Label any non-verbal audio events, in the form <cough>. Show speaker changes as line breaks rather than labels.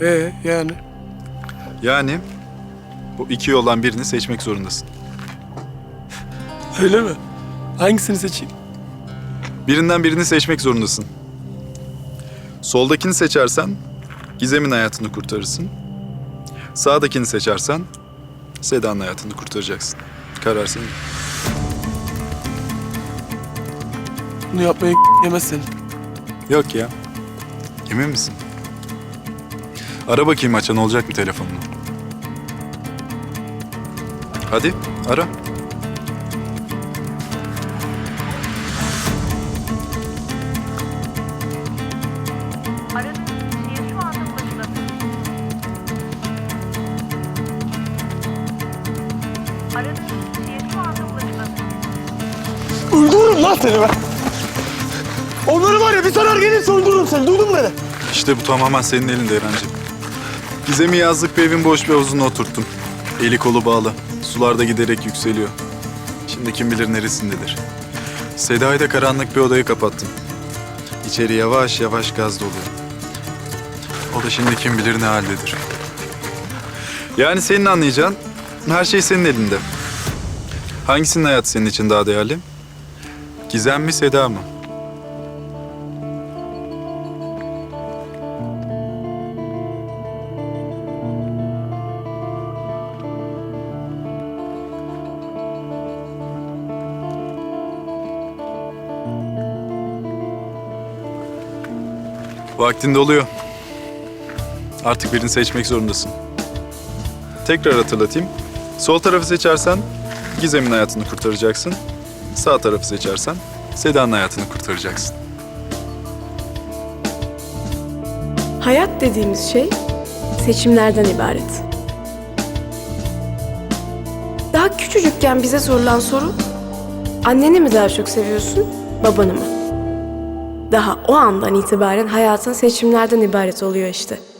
Ee yani?
Yani bu iki yoldan birini seçmek zorundasın.
Öyle mi? Hangisini seçeyim?
Birinden birini seçmek zorundasın. Soldakini seçersen Gizem'in hayatını kurtarırsın. Sağdakini seçersen Seda'nın hayatını kurtaracaksın. Karar senin.
Bunu yapmaya <laughs> yemez seni.
Yok ya. Emin misin? Ara bakayım açan olacak mı telefonunu? Hadi ara.
Öldürürüm lan seni ben. Onları var ya bir sarar gelirse öldürürüm seni. Duydun mu beni?
İşte bu tamamen senin elinde Eren'ciğim. Gizem'i yazlık bir evin boş bir havuzuna oturttum. Eli kolu bağlı. Sularda giderek yükseliyor. Şimdi kim bilir neresindedir. Seda'yı da karanlık bir odaya kapattım. İçeri yavaş yavaş gaz doluyor. O da şimdi kim bilir ne haldedir. Yani senin anlayacağın her şey senin elinde. Hangisinin hayatı senin için daha değerli? Gizem mi Seda mı? Vaktin doluyor. Artık birini seçmek zorundasın. Tekrar hatırlatayım. Sol tarafı seçersen Gizem'in hayatını kurtaracaksın. Sağ tarafı seçersen Seda'nın hayatını kurtaracaksın.
Hayat dediğimiz şey seçimlerden ibaret. Daha küçücükken bize sorulan soru, anneni mi daha çok seviyorsun, babanı mı? Daha o andan itibaren hayatın seçimlerden ibaret oluyor işte.